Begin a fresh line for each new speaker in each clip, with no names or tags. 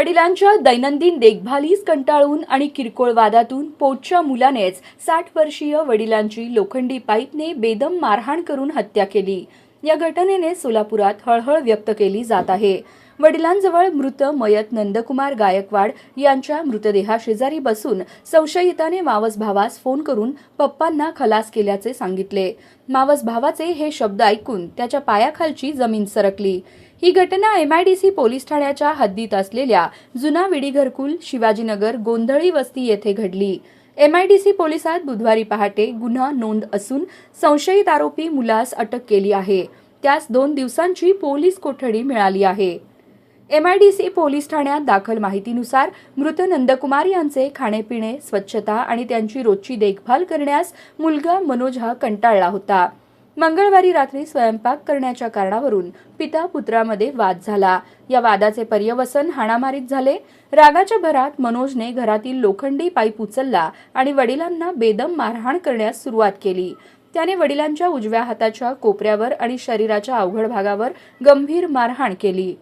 वडिलांच्या दैनंदिन देखभालीस कंटाळून आणि किरकोळ वादातून पोटच्या मुलानेच साठ वर्षीय वडिलांची लोखंडी पाईपने बेदम मारहाण करून हत्या केली. या घटनेने सोलापुरात हळहळ व्यक्त केली जात आहे. वडिलांजवळ मृत मयत नंदकुमार गायकवाड यांच्या मृतदेहाशेजारी बसून संशयिताने मावस भावास फोन करून पप्पांना खलास केल्याचे सांगितले. मावस भावाचे हे शब्द ऐकून त्याच्या पायाखालची जमीन सरकली. ही घटना एमआयडीसी पोलीस ठाण्याच्या हद्दीत असलेल्या जुना विडी घरकुल शिवाजीनगर गोंधळी वस्ती येथे घडली. एमआयडीसी पोलिसात बुधवारी पहाटे गुन्हा नोंद असून संशयित आरोपी मुलास अटक केली आहे. त्यास दोन दिवसांची पोलीस कोठडी मिळाली आहे. एमआयडीसी पोलीस ठाण्यात दाखल माहितीनुसार मृत नंदकुमार यांचे खाणेपिणे स्वच्छता आणि त्यांची रोजची देखभाल करण्यास मुलगा मनोज हा कंटाळला होता. मंगळवारी रात्री स्वयंपाक करण्याच्या कारणावरून पिता पुत्रामध्ये वाद झाला. या वादाचे पर्यवसन हाणामारीत झाले. रागाच्या भरात मनोजने घरातील लोखंडी पाईप उचलला आणि वडिलांना बेदम मारहाण करण्यास सुरुवात केली. त्याने वडिलांच्या उजव्या हाताच्या कोपऱ्यावर आणि शरीराच्या अवघड भागावर गंभीर मारहाण केली.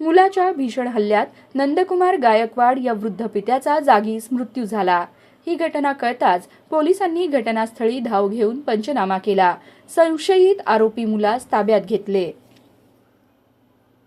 मुलाच्या भीषण हल्ल्यात नंदकुमार गायकवाड या वृद्ध पित्याचा जागीच मृत्यू झाला. ही घटना कळताच पोलिसांनी घटनास्थळी धाव घेऊन पंचनामा केला. संशयित आरोपी मुलास ताब्यात घेतले.